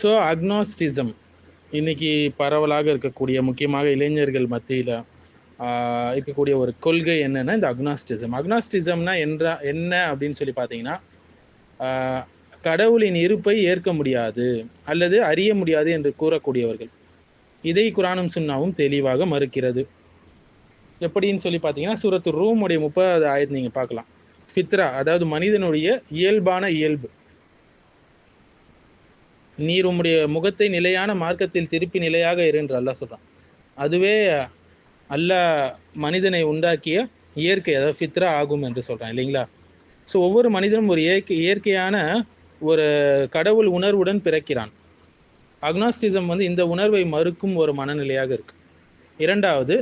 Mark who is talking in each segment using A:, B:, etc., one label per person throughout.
A: So அக்னாஸ்டிசம் இன்னைக்கு பரவலாக இருக்கக்கூடிய முக்கியமாக இளைஞர்கள் மத்தியில் இருக்கக்கூடிய ஒரு கொள்கை என்னென்னா இந்த அக்னாஸ்டிசம் அக்னாஸ்டிசம்னா என்ற என்ன அப்படின்னு சொல்லி பார்த்தீங்கன்னா கடவுளின் இருப்பை ஏற்க முடியாது அல்லது அறிய முடியாது என்று கூறக்கூடியவர்கள். இதை குரானும் சுன்னாவும் தெளிவாக மறுக்கிறது. எப்படின்னு சொல்லி பார்த்தீங்கன்னா சூரத்து ரூமுடைய முப்பதாவது ஆயத்தை நீங்கள் பார்க்கலாம். ஃபித்ரா அதாவது மனிதனுடைய இயல்பான இயல்பு. நீர் உம்முடைய முகத்தை நிலையான மார்க்கத்தில் திருப்பி நிலையாக இரு என்று அல்லாஹ் அதுவே அல்லாஹ் மனிதனை உண்டாக்கிய இயற்கை அதாவது ஃபித்ரா ஆகும் என்று சொல்கிறான் இல்லைங்களா? ஸோ ஒவ்வொரு மனிதனும் ஒரு இயற்கை இயற்கையான ஒரு கடவுள் உணர்வுடன் பிறக்கிறான். அக்னாஸ்டிசம் வந்து இந்த உணர்வை மறுக்கும் ஒரு மனநிலையாக இருக்கு. இரண்டாவது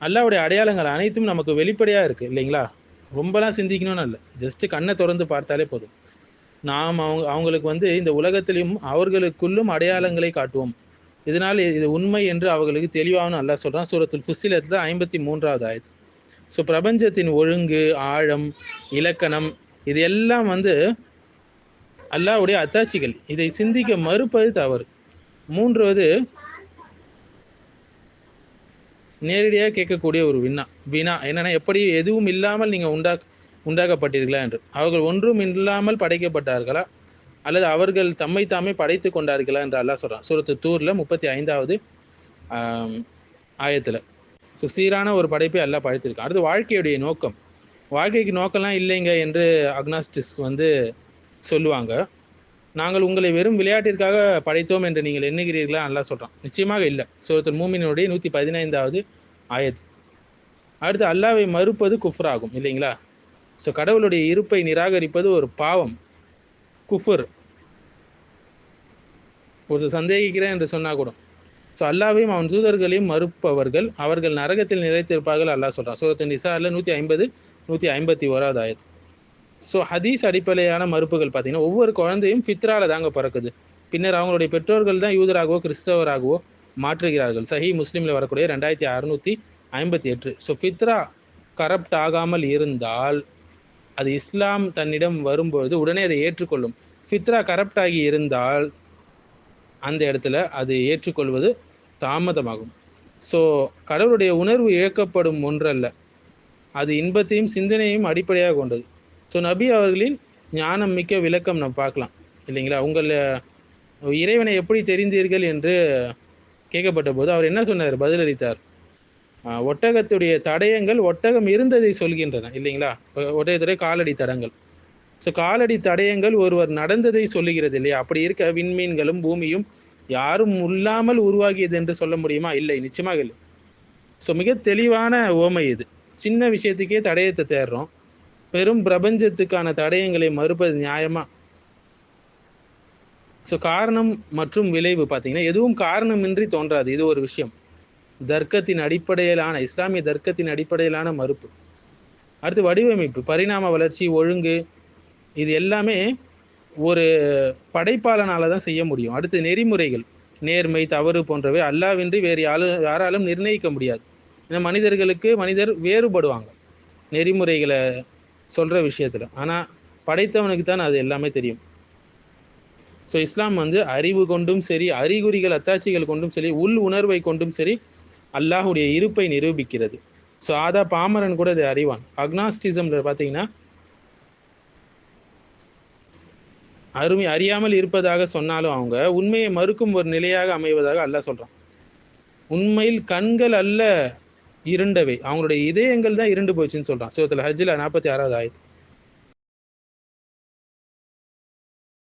A: அல்லாவுடைய அடையாளங்கள் அனைத்தும் நமக்கு வெளிப்படையாக இருக்குது இல்லைங்களா? ரொம்பலாம் சிந்திக்கணும்னு இல்லை ஜஸ்ட் கண்ணை திறந்து பார்த்தாலே போதும். நாம் அவங்க அவங்களுக்கு வந்து இந்த உலகத்திலும் அவர்களுக்குள்ளும் அடையாளங்களை காட்டுவோம். இதனால் இது உண்மை என்று அவர்களுக்கு தெளிவாகனு அல்லாஹ் சொல்கிறான் சூரத்துல் ஃபுசிலத்தில் ஐம்பத்தி மூன்றாவது ஆயத்து ஸோ பிரபஞ்சத்தின் ஒழுங்கு ஆழம் இலக்கணம் இது எல்லாம் வந்து அல்லாவுடைய அத்தாட்சிகள். இதை சிந்திக்க மறுப்பது தவறு. மூன்றாவது நேரடியாக கேட்கக்கூடிய ஒரு வினா. வினா என்னன்னா எப்படி எதுவும் இல்லாமல் நீங்கள் உண்டா உண்டாக்கப்பட்டீர்களா என்று. அவர்கள் ஒன்றும் இல்லாமல் படைக்கப்பட்டார்களா? அல்லது அவர்கள் தம்மை தாமே படைத்து கொண்டார்களா என்று அல்லாஹ் சொல்கிறான் சூரத்து தூரில் முப்பத்தி ஐந்தாவது ஆயத்தில். ஸோ சீரான ஒரு படைப்பை அல்லாஹ் படைத்திருக்கான். அடுத்து வாழ்க்கையுடைய நோக்கம். வாழ்க்கைக்கு நோக்கம்லாம் இல்லைங்க என்று அக்னாஸ்டிஸ் வந்து சொல்லுவாங்க. நாங்கள் உங்களை வெறும் விளையாட்டிற்காக படைத்தோம் என்று நீங்கள் எண்ணுகிறீர்களா நல்லா சொல்கிறான் நிச்சயமாக இல்லை. சூரத்துல் மூமினுடைய நூற்றி பதினைந்தாவது ஆயத். அடுத்து அல்லாவை மறுப்பது குஃப்ராகும் இல்லைங்களா? ஸோ கடவுளுடைய இருப்பை நிராகரிப்பது ஒரு பாவம். குஃபர். ஒரு சந்தேகிக்கிறேன் என்று சொன்னா கூட. ஸோ அல்லாவையும் அவன் தூதர்களையும் மறுப்பவர்கள் அவர்கள் நரகத்தில் நிறைத்திருப்பார்கள் அல்லாஹ் சொல்கிறான் சூரத்து நிசாரில் நூற்றி ஐம்பது நூற்றி ஐம்பத்தி ஓராவது ஆயிரத்து ஸோ ஹதீஸ் அடிப்படையான மறுப்புகள் பார்த்தீங்கன்னா ஒவ்வொரு குழந்தையும் ஃபித்ரால தாங்க பிறக்குது. பின்னர் அவங்களுடைய பெற்றோர்கள் தான் யூதராகவோ கிறிஸ்தவராகவோ மாற்றுகிறார்கள். சஹி முஸ்லீமில் வரக்கூடிய ரெண்டாயிரத்தி அறுநூற்றி ஐம்பத்தி எட்டு. ஸோ ஃபித்ரா கரப்ட் ஆகாமல் இருந்தால் அது இஸ்லாம் தன்னிடம் வரும்பொழுது உடனே அதை ஏற்றுக்கொள்ளும். ஃபித்ரா கரப்ட் ஆகி இருந்தால் அந்த இடத்துல அது ஏற்றுக்கொள்வது தாமதமாகும். ஸோ கடவுளுடைய உணர்வு இழக்கப்படும் ஒன்றல்ல. அது இன்பத்தையும் சிந்தனையும் அடிப்படையாக கொண்டது. ஸோ நபி அவர்களின் ஞானம் மிக்க விளக்கம் நம்ம பார்க்கலாம். இல்லைங்களா? உங்கள் இறைவனை எப்படி தெரிந்தீர்கள் என்று கேட்கப்பட்ட போது அவர் என்ன சொன்னார்? பதிலளித்தார். ஒட்டகத்துடைய தடயங்கள் ஒட்டகம் இருந்ததை சொல்கின்றன இல்லைங்களா? ஒட்டகத்துடைய காலடி தடங்கள். ஸோ காலடி தடயங்கள் ஒருவர் நடந்ததை சொல்லுகிறது இல்லையா? அப்படி இருக்க விண்மீன்களும் பூமியும் யாரும் இல்லாமல் உருவாகியது என்று சொல்ல முடியுமா? இல்லை நிச்சயமாக இல்லை. ஸோ மிக தெளிவான ஓமை இது. சின்ன விஷயத்துக்கே தடயத்தை தேடுறோம். பெரும் பிரபஞ்சத்துக்கான தடயங்களை மறுப்பது நியாயமா? ஸோ காரணம் மற்றும் விளைவு பார்த்தீங்கன்னா எதுவும் காரணமின்றி தோன்றாது. இது ஒரு விஷயம். தர்க்கத்தின் அடிப்படையிலான இஸ்லாமிய தர்க்கத்தின் அடிப்படையிலான மறுப்பு. அடுத்து வடிவமைப்பு பரிணாம வளர்ச்சி ஒழுங்கு இது எல்லாமே ஒரு படைப்பாளனால தான் செய்ய முடியும். அடுத்து நெறிமுறைகள் நேர்மை தவறு போன்றவை அல்லாவின்றி வேறு யாரு யாராலும் நிர்ணயிக்க முடியாது. ஏன்னா மனிதர்களுக்கு மனிதர் வேறுபடுவாங்க. நெறிமுறைகளை சொல்கிற விஷயத்தில். ஆனால் படைத்தவனுக்கு தான் அது எல்லாமே தெரியும். ஸோ இஸ்லாம் வந்து அறிவு கொண்டும் சரி அறிகுறிகள் அத்தாட்சிகள் கொண்டும் சரி உள் உணர்வை கொண்டும் சரி அல்லாஹுடைய இருப்பை நிரூபிக்கிறது. ஸோ ஆதா பாமரன் கூட இதை அறிவான். அக்னாஸ்டிசம்ல பார்த்தீங்கன்னா அருமை அறியாமல் இருப்பதாக சொன்னாலும் அவங்க உண்மையை மறுக்கும் ஒரு நிலையாக அமைவதாக அல்லாஹ் சொல்றான். உண்மையில் கண்கள் அல்ல இருண்டவை. அவங்களுடைய இதயங்கள் தான் இருண்டு போச்சுன்னு சொல்றான். சோத்துல ஹஜ்ஜில் நாற்பத்தி ஆறாவது ஆயிரத்து